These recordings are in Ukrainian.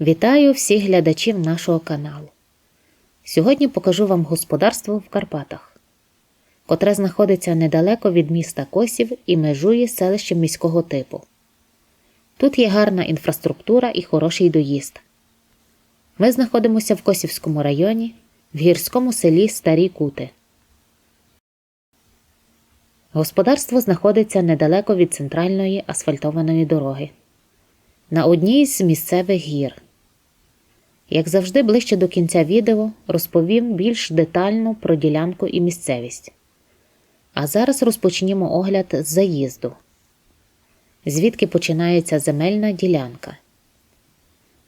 Вітаю всіх глядачів нашого каналу. Сьогодні покажу вам господарство в Карпатах, котре знаходиться недалеко від міста Косів і межує селищем міського типу. Тут є гарна інфраструктура і хороший доїзд. Ми знаходимося в Косівському районі, в гірському селі Старі Кути. Господарство знаходиться недалеко від центральної асфальтованої дороги. На одній з місцевих гір. Як завжди, ближче до кінця відео розповім більш детально про ділянку і місцевість. А зараз розпочнімо огляд з заїзду, звідки починається земельна ділянка.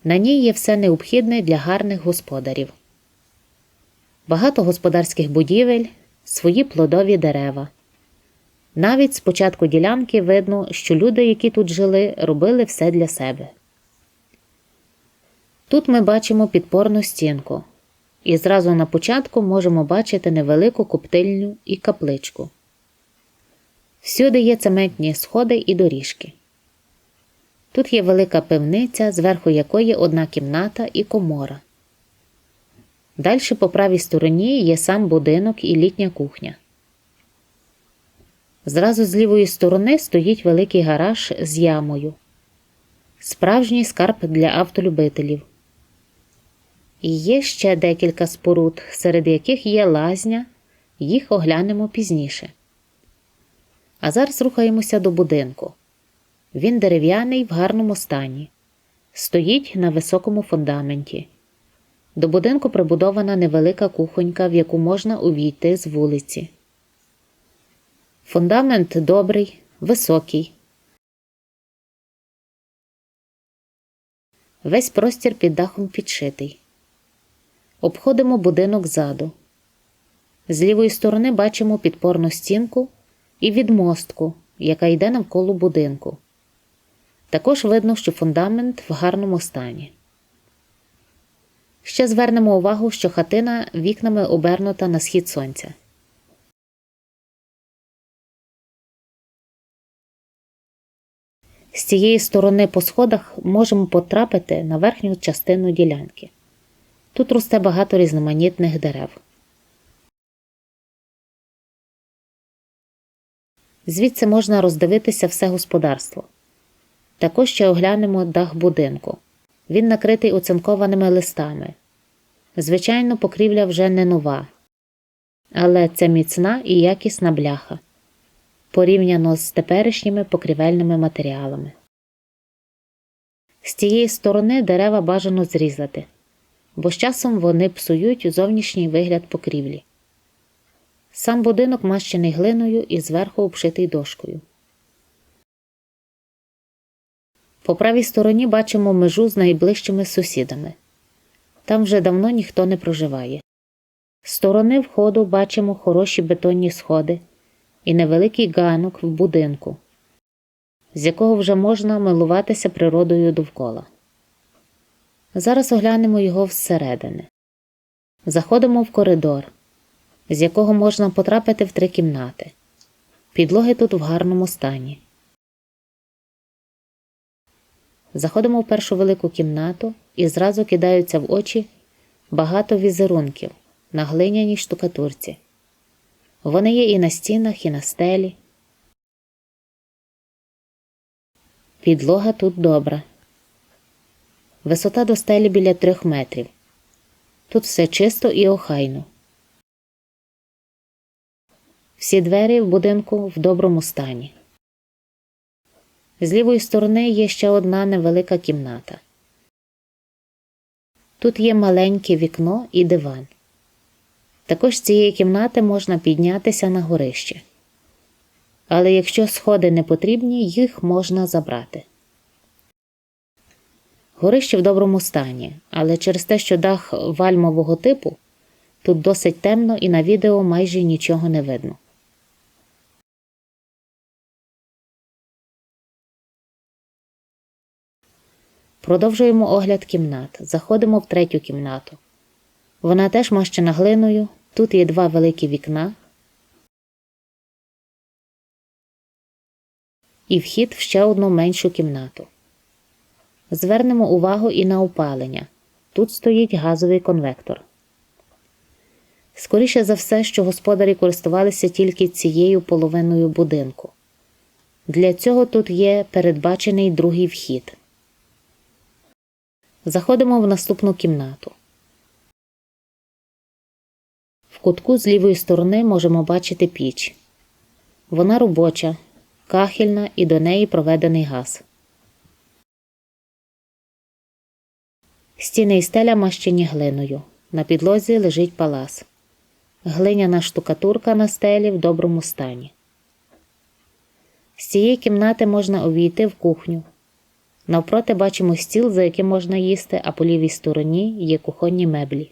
На ній є все необхідне для гарних господарів. Багато господарських будівель, свої плодові дерева. Навіть з початку ділянки видно, що люди, які тут жили, робили все для себе. Тут ми бачимо підпорну стінку, і зразу на початку можемо бачити невелику коптильню і капличку. Всюди є цементні сходи і доріжки. Тут є велика пивниця, зверху якої одна кімната і комора. Далі по правій стороні є сам будинок і літня кухня. Зразу з лівої сторони стоїть великий гараж з ямою, справжній скарб для автолюбителів. Є ще декілька споруд, серед яких є лазня, їх оглянемо пізніше. А зараз рухаємося до будинку. Він дерев'яний в гарному стані, стоїть на високому фундаменті. До будинку прибудована невелика кухонька, в яку можна увійти з вулиці. Фундамент добрий, високий. Весь простір під дахом підшитий. Обходимо будинок ззаду. З лівої сторони бачимо підпорну стінку і відмостку, яка йде навколо будинку. Також видно, що фундамент в гарному стані. Ще звернемо увагу, що хатина вікнами обернута на схід сонця. З цієї сторони по сходах можемо потрапити на верхню частину ділянки. Тут росте багато різноманітних дерев. Звідси можна роздивитися все господарство. Також ще оглянемо дах будинку. Він накритий оцинкованими листами. Звичайно, покрівля вже не нова, але це міцна і якісна бляха порівняно з теперішніми покрівельними матеріалами. З цієї сторони дерева бажано зрізати, бо з часом вони псують зовнішній вигляд покрівлі. Сам будинок мащений глиною і зверху обшитий дошкою. По правій стороні бачимо межу з найближчими сусідами. Там вже давно ніхто не проживає. З сторони входу бачимо хороші бетонні сходи і невеликий ганок в будинку, з якого вже можна милуватися природою довкола. Зараз оглянемо його зсередини. Заходимо в коридор, з якого можна потрапити в три кімнати. Підлоги тут в гарному стані. Заходимо в першу велику кімнату і зразу кидаються в очі багато візерунків на глиняній штукатурці. Вони є і на стінах, і на стелі. Підлога тут добра. Висота до стелі біля трьох метрів. Тут все чисто і охайно. Всі двері в будинку в доброму стані. З лівої сторони є ще одна невелика кімната. Тут є маленьке вікно і диван. Також з цієї кімнати можна піднятися на горище. Але якщо сходи не потрібні, їх можна забрати. Горище в доброму стані, але через те, що дах вальмового типу, тут досить темно і на відео майже нічого не видно. Продовжуємо огляд кімнат. Заходимо в третю кімнату. Вона теж мащена глиною, Тут є два великі вікна і вхід в ще одну меншу кімнату. Звернемо увагу і на опалення. Тут стоїть газовий конвектор. Скоріше за все, що господарі користувалися тільки цією половиною будинку. Для цього тут є передбачений другий вхід. Заходимо в наступну кімнату. В кутку з лівої сторони можемо бачити піч. Вона робоча, кахельна і до неї проведений газ. Стіни і стеля мащені глиною. На підлозі лежить палас. Глиняна штукатурка на стелі в доброму стані. З цієї кімнати можна увійти в кухню. Навпроти бачимо стіл, за яким можна їсти, а по лівій стороні є кухонні меблі.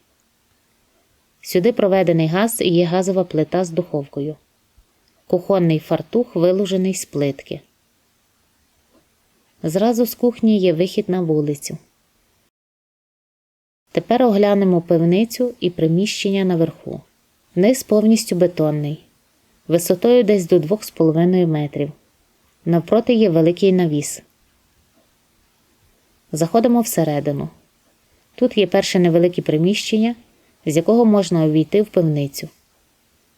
Сюди проведений газ і є газова плита з духовкою. Кухонний фартух виложений з плитки. Зразу з кухні є вихід на вулицю. Тепер оглянемо пивницю і приміщення наверху. Низ повністю бетонний, висотою десь до 2,5 метрів. Навпроти є великий навіс. Заходимо всередину. Тут є перше невелике приміщення, з якого можна увійти в пивницю.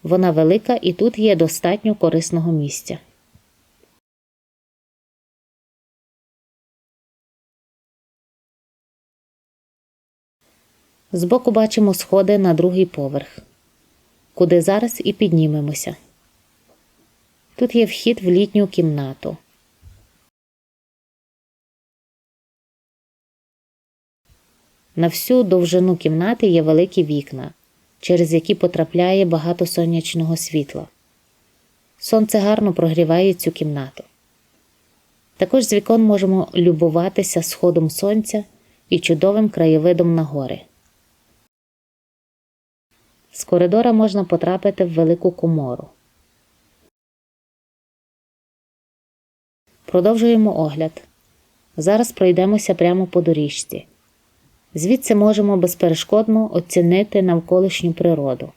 Вона велика і тут є достатньо корисного місця. Збоку бачимо сходи на другий поверх, куди зараз і піднімемося. Тут є вхід в літню кімнату. На всю довжину кімнати є великі вікна, через які потрапляє багато сонячного світла. Сонце гарно прогріває цю кімнату. Також з вікон можемо любуватися сходом сонця і чудовим краєвидом на гори. З коридора можна потрапити в велику комору. Продовжуємо огляд. Зараз пройдемося прямо по доріжці. Звідси можемо безперешкодно оцінити навколишню природу.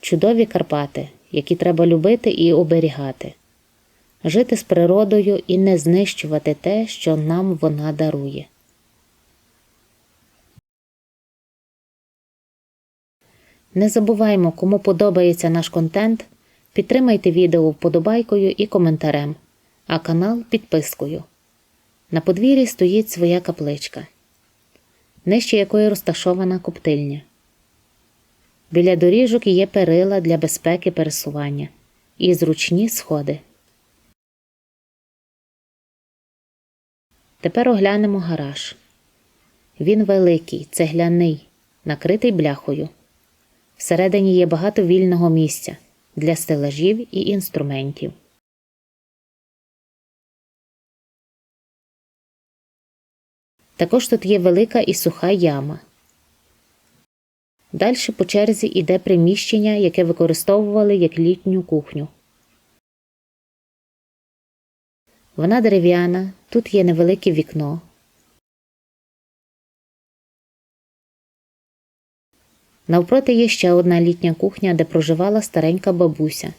Чудові Карпати, які треба любити і оберігати, жити з природою і не знищувати те, що нам вона дарує. Не забуваймо, кому подобається наш контент, підтримайте відео вподобайкою і коментарем, а канал підпискою. На подвір'ї стоїть своя капличка, нижче якої розташована коптильня. Біля доріжок є перила для безпеки пересування і зручні сходи. Тепер оглянемо гараж. Він великий, цегляний, накритий бляхою. Всередині є багато вільного місця для стелажів і інструментів. Також тут є велика і суха яма. Далі по черзі йде приміщення, яке використовували як літню кухню. Вона дерев'яна, тут є невелике вікно. Навпроти є ще одна літня кухня, де проживала старенька бабуся.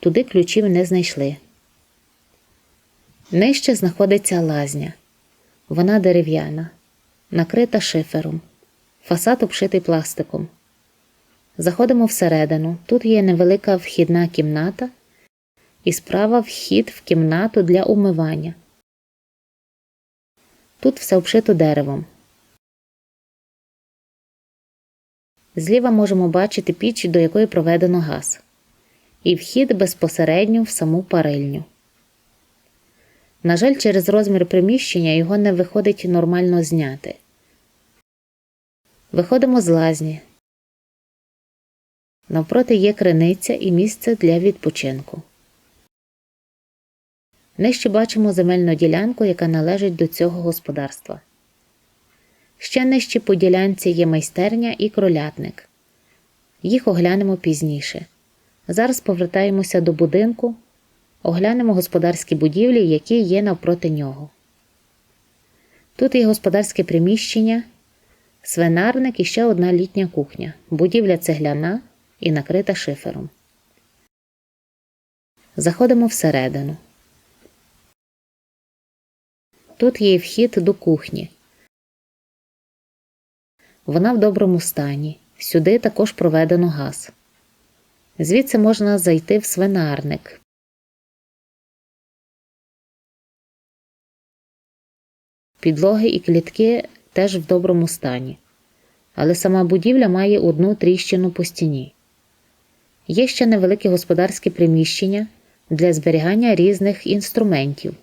Туди ключів не знайшли. Нижче знаходиться лазня. Вона дерев'яна, накрита шифером, фасад обшитий пластиком. Заходимо всередину. Тут є невелика вхідна кімната і справа вхід в кімнату для умивання. Тут все обшито деревом. Зліва можемо бачити піч, до якої проведено газ, і вхід безпосередньо в саму парильню. На жаль, через розмір приміщення його не виходить нормально зняти. Виходимо з лазні. Навпроти є криниця і місце для відпочинку. Нижче бачимо земельну ділянку, яка належить до цього господарства. Ще нижче по ділянці є майстерня і кролятник. Їх оглянемо пізніше. Зараз повертаємося до будинку, оглянемо господарські будівлі, які є навпроти нього. Тут є господарське приміщення, свинарник і ще одна літня кухня, будівля цегляна і накрита шифером. Заходимо всередину. Тут є вхід до кухні. Вона в доброму стані. Сюди також проведено газ. Звідси можна зайти в свинарник. Підлоги і клітки теж в доброму стані, але сама будівля має одну тріщину по стіні. Є ще невеликі господарські приміщення для зберігання різних інструментів.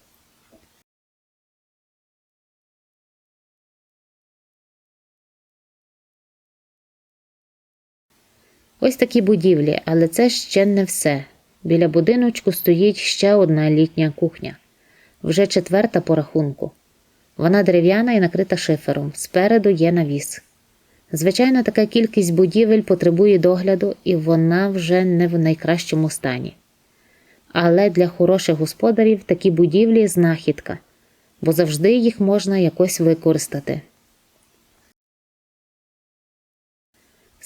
Ось такі будівлі, але це ще не все. Біля будиночку стоїть ще одна літня кухня, вже четверта по рахунку. Вона дерев'яна і накрита шифером, спереду є навіс. Звичайно, така кількість будівель потребує догляду, і вона вже не в найкращому стані. Але для хороших господарів такі будівлі знахідка, бо завжди їх можна якось використати.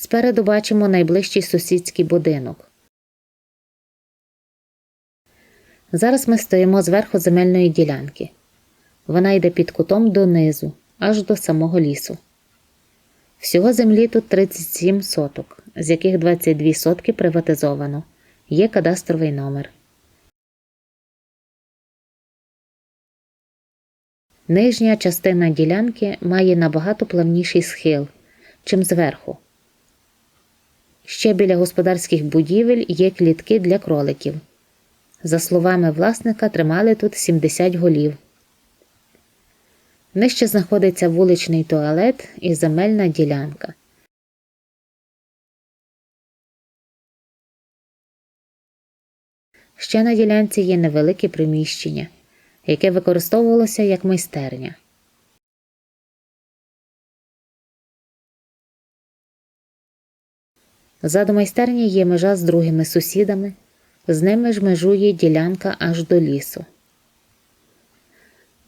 Спереду бачимо найближчий сусідський будинок. Зараз ми стоїмо зверху земельної ділянки. Вона йде під кутом донизу, аж до самого лісу. Всього землі тут 37 соток, з яких 22 сотки приватизовано. Є кадастровий номер. Нижня частина ділянки має набагато плавніший схил, чим зверху. Ще біля господарських будівель є клітки для кроликів. За словами власника, тримали тут 70 голів. Нижче знаходиться вуличний туалет і земельна ділянка. Ще на ділянці є невелике приміщення, яке використовувалося як майстерня. Ззаду майстерні є межа з другими сусідами, з ними ж межує ділянка аж до лісу.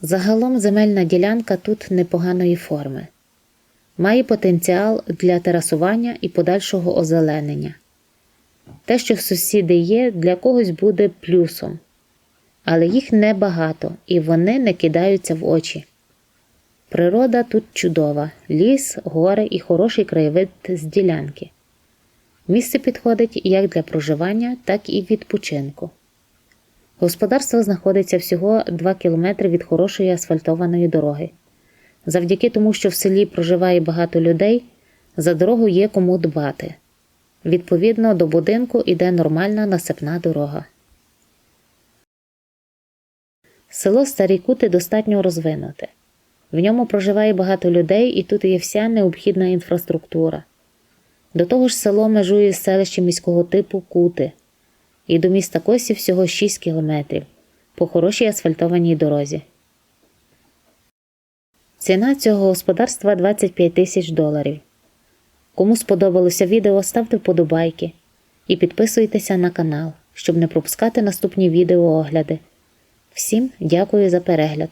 Загалом земельна ділянка тут непоганої форми, має потенціал для терасування і подальшого озеленення. Те, що сусіди є, для когось буде плюсом, але їх небагато і вони не кидаються в очі. Природа тут чудова: ліс, гори і хороший краєвид з ділянки. Місце підходить як для проживання, так і відпочинку. Господарство знаходиться всього 2 кілометри від хорошої асфальтованої дороги. Завдяки тому, що в селі проживає багато людей, за дорогу є кому дбати. Відповідно, до будинку йде нормальна насипна дорога. Село Старі Кути достатньо розвинуте. В ньому проживає багато людей і тут є вся необхідна інфраструктура. До того ж, село межує з селищем міського типу Кути, і до міста Косів всього 6 кілометрів по хорошій асфальтованій дорозі. Ціна цього господарства 25 тисяч доларів. Кому сподобалося відео, ставте вподобайки і підписуйтеся на канал, щоб не пропускати наступні відеоогляди. Всім дякую за перегляд!